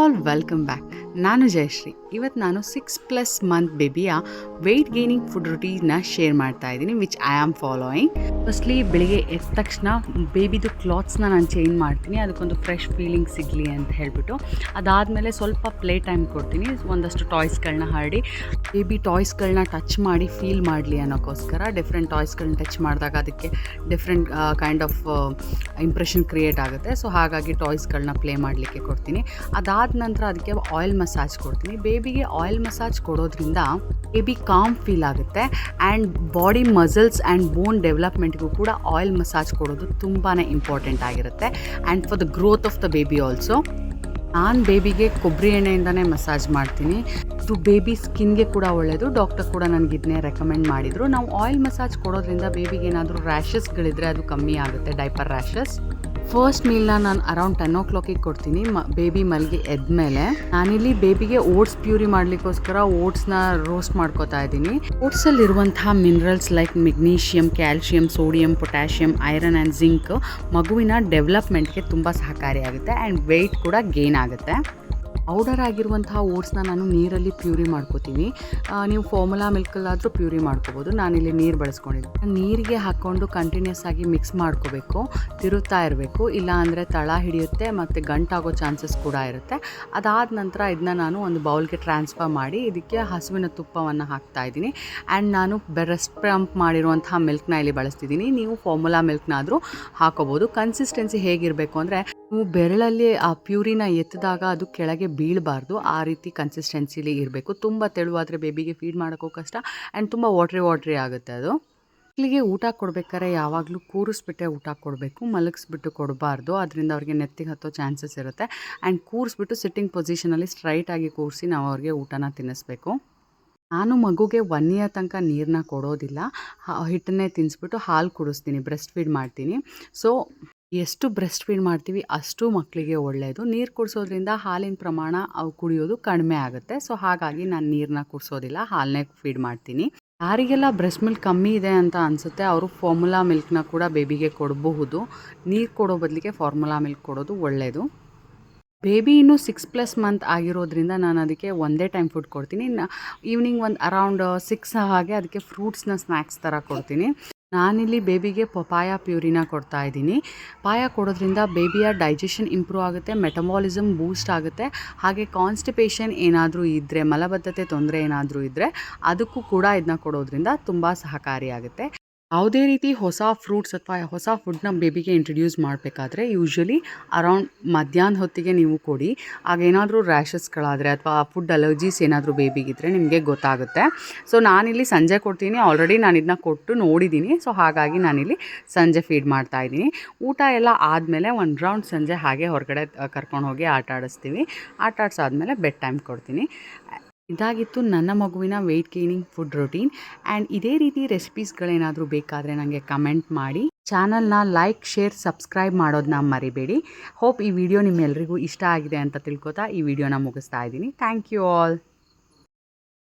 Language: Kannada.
ಆಲ್ ವೆಲ್ಕಮ್ ಬ್ಯಾಕ್ ನಾನು ಜಯಶ್ರೀ. ಇವತ್ತು ನಾನು ಸಿಕ್ಸ್ ಪ್ಲಸ್ ಮಂತ್ ಬೇಬಿಯ ವೆಯ್ಟ್ ಗೇನಿಂಗ್ ಫುಡ್ ರುಟೀನ್ನ ಶೇರ್ ಮಾಡ್ತಾ ಇದ್ದೀನಿ which I am following firstly ಬೆಳಿಗ್ಗೆ ಎದ್ದ ತಕ್ಷಣ ಬೇಬಿದು ಕ್ಲಾತ್ಸ್ನ ನಾನು ಚೇಂಜ್ ಮಾಡ್ತೀನಿ. ಅದಕ್ಕೊಂದು ಫ್ರೆಶ್ ಫೀಲಿಂಗ್ ಸಿಗಲಿ ಅಂತ ಹೇಳ್ಬಿಟ್ಟು, ಅದಾದಮೇಲೆ ಸ್ವಲ್ಪ ಪ್ಲೇ ಟೈಮ್ ಕೊಡ್ತೀನಿ. ಒಂದಷ್ಟು ಟಾಯ್ಸ್ಗಳನ್ನ ಹಾಡಿ ಬೇಬಿ ಟಾಯ್ಸ್ಗಳನ್ನ ಟಚ್ ಮಾಡಿ ಫೀಲ್ ಮಾಡಲಿ ಅನ್ನೋಕ್ಕೋಸ್ಕರ ಡಿಫ್ರೆಂಟ್ ಟಾಯ್ಸ್ಗಳನ್ನ ಟಚ್ ಮಾಡಿದಾಗ ಅದಕ್ಕೆ different kind of impression create ಆಗುತ್ತೆ. ಸೊ ಹಾಗಾಗಿ ಟಾಯ್ಸ್ಗಳನ್ನ ಪ್ಲೇ ಮಾಡಲಿಕ್ಕೆ ಕೊಡ್ತೀನಿ. ಅದಾದ ನಂತರ ಅದಕ್ಕೆ ಆಯಿಲ್ ಮಸಾಜ್ ಕೊಡ್ತೀನಿ. ಬೇಬಿಗೆ ಆಯಿಲ್ ಮಸಾಜ್ ಕೊಡೋದ್ರಿಂದ ಬೇಬಿ ಕಾಮ್ ಫೀಲ್ ಆಗುತ್ತೆ and body muscles and bone ಡೆವಲಪ್ಮೆಂಟ್ಗೂ ಕೂಡ ಆಯಿಲ್ ಮಸಾಜ್ ಕೊಡೋದು ತುಂಬಾ ಇಂಪಾರ್ಟೆಂಟ್ ಆಗಿರುತ್ತೆ and for the growth of the baby also ನಾನು ಬೇಬಿಗೆ ಕೊಬ್ಬರಿ ಎಣ್ಣೆಯಿಂದನೇ ಮಸಾಜ್ ಮಾಡ್ತೀನಿ. ಇದು ಬೇಬಿ ಸ್ಕಿನ್ಗೆ ಕೂಡ ಒಳ್ಳೆಯದು ಡಾಕ್ಟರ್ ಕೂಡ ನನಗೆ ಇದನ್ನೇ ರೆಕಮೆಂಡ್ ಮಾಡಿದರು. ನಾವು ಆಯಿಲ್ ಮಸಾಜ್ ಕೊಡೋದ್ರಿಂದ ಬೇಬಿಗೆ ಏನಾದರೂ ರ್ಯಾಷಸ್ಗಳಿದ್ರೆ ಅದು ಕಮ್ಮಿ ಆಗುತ್ತೆ ಡೈಪರ್ ರ್ಯಾಷಸ್ ಫಸ್ಟ್ ಮೀಲ್ನ ನಾನು ಅರೌಂಡ್ ಟೆನ್ ಓ ಕ್ಲಾಕಿಗೆ ಕೊಡ್ತೀನಿ. ಮ ಬೇಬಿ ಮಲ್ಗಿ ಎದ್ಮೇಲೆ ನಾನಿಲ್ಲಿ ಬೇಬಿಗೆ ಓಟ್ಸ್ ಪ್ಯೂರಿ ಮಾಡಲಿಕ್ಕೋಸ್ಕರ ಓಟ್ಸ್ನ ರೋಸ್ಟ್ ಮಾಡ್ಕೋತಾ ಇದ್ದೀನಿ. ಓಟ್ಸಲ್ಲಿ ಇರುವಂತಹ minerals like magnesium calcium sodium potassium iron and zinc ಮಗುವಿನ ಡೆವಲಪ್ಮೆಂಟ್ಗೆ ತುಂಬ ಸಹಕಾರಿಯಾಗುತ್ತೆ ಆ್ಯಂಡ್ ವೆಯ್ಟ್ ಕೂಡ ಗೇನ್ ಆಗುತ್ತೆ. ಪೌಡರ್ ಆಗಿರುವಂತಹ ಓಟ್ಸ್ನ ನಾನು ನೀರಲ್ಲಿ ಪ್ಯೂರಿ ಮಾಡ್ಕೋತೀನಿ. ನೀವು ಫಾರ್ಮುಲಾ ಮಿಲ್ಕಲ್ಲಾದರೂ ಪ್ಯೂರಿ ಮಾಡ್ಕೋಬೋದು. ನಾನಿಲ್ಲಿ ನೀರು ಬಳಸ್ಕೊಂಡಿದ್ದೀನಿ. ನೀರಿಗೆ ಹಾಕ್ಕೊಂಡು ಕಂಟಿನ್ಯೂಸ್ ಆಗಿ ಮಿಕ್ಸ್ ಮಾಡ್ಕೋಬೇಕು. ತಿರುತ್ತಾ ಇರಬೇಕು. ಇಲ್ಲ ಅಂದರೆ ತಳ ಹಿಡಿಯುತ್ತೆ ಮತ್ತು ಗಂಟಾಗೋ ಚಾನ್ಸಸ್ ಕೂಡ ಇರುತ್ತೆ. ಅದಾದ ನಂತರ ಇದನ್ನ ನಾನು ಒಂದು ಬೌಲ್ಗೆ ಟ್ರಾನ್ಸ್ಫರ್ ಮಾಡಿ ಇದಕ್ಕೆ ಹಸುವಿನ ತುಪ್ಪವನ್ನು ಹಾಕ್ತಾ ಇದ್ದೀನಿ. ಆ್ಯಂಡ್ ನಾನು ಬ್ರೆಸ್ಟ್ ಪಂಪ್ ಮಾಡಿರುವಂತಹ ಮಿಲ್ಕ್ನ ಇಲ್ಲಿ ಬಳಸ್ತಿದ್ದೀನಿ. ನೀವು ಫಾರ್ಮುಲಾ ಮಿಲ್ಕ್ನಾದರೂ ಹಾಕೋಬೋದು. ಕನ್ಸಿಸ್ಟೆನ್ಸಿ ಹೇಗಿರಬೇಕು ಅಂದರೆ ನೀವು ಬೆರಳಲ್ಲಿ ಆ ಪ್ಯೂರಿನ ಎತ್ತಿದಾಗ ಅದು ಕೆಳಗೆ ಬೀಳಬಾರ್ದು. ಆ ರೀತಿ ಕನ್ಸಿಸ್ಟೆನ್ಸಿಲಿ ಇರಬೇಕು. ತುಂಬ ತೆಳುವಾದರೆ ಬೇಬಿಗೆ ಫೀಡ್ ಮಾಡೋಕ್ಕೂ ಕಷ್ಟ ಆ್ಯಂಡ್ ತುಂಬ ವಾಟ್ರಿ ವಾಟ್ರಿ ಆಗುತ್ತೆ ಅದು. ಮಕ್ಕಳಿಗೆ ಊಟ ಕೊಡಬೇಕಾದ್ರೆ ಯಾವಾಗಲೂ ಕೂರಿಸ್ಬಿಟ್ಟೆ ಊಟ ಕೊಡಬೇಕು. ಮಲಗಿಸ್ಬಿಟ್ಟು ಕೊಡಬಾರ್ದು. ಅದರಿಂದ ಅವ್ರಿಗೆ ನೆತ್ತಿಗೆ ಹತ್ತೋ ಚಾನ್ಸಸ್ ಇರುತ್ತೆ. ಆ್ಯಂಡ್ ಕೂರಿಸ್ಬಿಟ್ಟು ಸಿಟ್ಟಿಂಗ್ ಪೊಸಿಷನಲ್ಲಿ ಸ್ಟ್ರೈಟಾಗಿ ಕೂರಿಸಿ ನಾವು ಅವ್ರಿಗೆ ಊಟನ ತಿನ್ನಿಸ್ಬೇಕು. ನಾನು ಮಗುಗೆ ಒನ್ ಇಯರ್ ತನಕ ನೀರನ್ನ ಕೊಡೋದಿಲ್ಲ. ಹಿಟ್ಟನ್ನೇ ತಿನ್ನಿಸ್ಬಿಟ್ಟು ಹಾಲು ಕುಡಿಸ್ತೀನಿ ಬ್ರೆಸ್ಟ್ ಫೀಡ್ ಮಾಡ್ತೀನಿ. ಸೊ ಎಷ್ಟು ಬ್ರೆಸ್ಟ್ ಫೀಡ್ ಮಾಡ್ತೀವಿ ಅಷ್ಟು ಮಕ್ಕಳಿಗೆ ಒಳ್ಳೆಯದು. ನೀರು ಕುಡಿಸೋದ್ರಿಂದ ಹಾಲಿನ ಪ್ರಮಾಣ ಅವು ಕುಡಿಯೋದು ಕಡಿಮೆ ಆಗುತ್ತೆ. ಸೊ ಹಾಗಾಗಿ ನಾನು ನೀರನ್ನ ಕುಡಿಸೋದಿಲ್ಲ ಹಾಲನ್ನೇ ಫೀಡ್ ಮಾಡ್ತೀನಿ. ಯಾರಿಗೆಲ್ಲ ಬ್ರೆಸ್ಟ್ ಮಿಲ್ಕ್ ಕಮ್ಮಿ ಇದೆ ಅಂತ ಅನಿಸುತ್ತೆ ಅವರು ಫಾರ್ಮುಲಾ ಮಿಲ್ಕ್ನ ಕೂಡ ಬೇಬಿಗೆ ಕೊಡಬಹುದು. ನೀರು ಕೊಡೋ ಬದಲಿಗೆ ಫಾರ್ಮುಲಾ ಮಿಲ್ಕ್ ಕೊಡೋದು ಒಳ್ಳೆಯದು ಬೇಬಿ ಇನ್ನೂ ಸಿಕ್ಸ್ ಪ್ಲಸ್ ಮಂತ್ ಆಗಿರೋದ್ರಿಂದ ನಾನು ಅದಕ್ಕೆ ಒಂದೇ ಟೈಮ್ ಫುಡ್ ಕೊಡ್ತೀನಿ. ಈವ್ನಿಂಗ್ ಒಂದು ಅರೌಂಡ್ ಸಿಕ್ಸ್ ಹಾಗೆ ಅದಕ್ಕೆ ಫ್ರೂಟ್ಸ್ನ ಸ್ನ್ಯಾಕ್ಸ್ ಥರ ಕೊಡ್ತೀನಿ. ನಾನಿಲ್ಲಿ ಬೇಬಿಗೆ ಪಪಾಯ ಪ್ಯೂರಿನ ಕೊಡ್ತಾ ಇದ್ದೀನಿ. ಪಾಯ ಕೊಡೋದ್ರಿಂದ ಬೇಬಿಯ ಡೈಜೆಷನ್ ಇಂಪ್ರೂವ್ ಆಗುತ್ತೆ ಮೆಟಮಾಲಿಸಮ್ ಬೂಸ್ಟ್ ಆಗುತ್ತೆ. ಹಾಗೆ ಕಾನ್ಸ್ಟಿಪೇಷನ್ ಏನಾದರೂ ಇದ್ದರೆ ಮಲಬದ್ಧತೆ ತೊಂದರೆ ಏನಾದರೂ ಇದ್ದರೆ ಅದಕ್ಕೂ ಕೂಡ ಇದನ್ನ ಕೊಡೋದ್ರಿಂದ ತುಂಬ ಸಹಕಾರಿಯಾಗುತ್ತೆ. ಯಾವುದೇ ರೀತಿ ಹೊಸ ಫ್ರೂಟ್ಸ್ ಅಥವಾ ಹೊಸ ಫುಡ್ನ ಬೇಬಿಗೆ ಇಂಟ್ರಡ್ಯೂಸ್ ಮಾಡಬೇಕಾದ್ರೆ ಯೂಶ್ವಲಿ ಅರೌಂಡ್ ಮಧ್ಯಾಹ್ನ ಹೊತ್ತಿಗೆ ನೀವು ಕೊಡಿ. ಆಗ ಏನಾದರೂ ರ್ಯಾಷಸ್ಗಳಾದರೆ ಅಥವಾ ಫುಡ್ ಅಲರ್ಜೀಸ್ ಏನಾದರೂ ಬೇಬಿಗಿದ್ರೆ ನಿಮಗೆ ಗೊತ್ತಾಗುತ್ತೆ. ಸೊ ನಾನಿಲ್ಲಿ ಸಂಜೆ ಕೊಡ್ತೀನಿ. ಆಲ್ರೆಡಿ ನಾನು ಇದನ್ನ ಕೊಟ್ಟು ನೋಡಿದ್ದೀನಿ ಸೊ ಹಾಗಾಗಿ ನಾನಿಲ್ಲಿ ಸಂಜೆ ಫೀಡ್ ಮಾಡ್ತಾ ಇದ್ದೀನಿ. ಊಟ ಎಲ್ಲ ಆದಮೇಲೆ ಒಂದು ರೌಂಡ್ ಸಂಜೆ ಹಾಗೆ ಹೊರಗಡೆ ಕರ್ಕೊಂಡು ಹೋಗಿ ಆಟ ಆಡಿಸ್ತೀವಿ ಆಟ ಆಡಿಸಾದ್ಮೇಲೆ ಬೆಡ್ ಟೈಮ್ ಕೊಡ್ತೀನಿ. ಇದಾಗಿತ್ತು ನನ್ನ ಮಗುವಿನ weight gaining food routine and ಇದೇ ರೀತಿ ರೆಸಿಪೀಸ್ಗಳೇನಾದರೂ ಬೇಕಾದರೆ ನನಗೆ ಕಮೆಂಟ್ ಮಾಡಿ. ಚಾನಲ್ನ ಲೈಕ್ ಶೇರ್ ಸಬ್ಸ್ಕ್ರೈಬ್ ಮಾಡೋದನ್ನ ಮರಿಬೇಡಿ. ಹೋಪ್ ಈ ವಿಡಿಯೋ ನಿಮ್ಮೆಲ್ಲರಿಗೂ ಇಷ್ಟ ಆಗಿದೆ ಅಂತ ತಿಳ್ಕೊತಾ ಈ ವಿಡಿಯೋನ ಮುಗಿಸ್ತಾ ಇದ್ದೀನಿ. Thank you all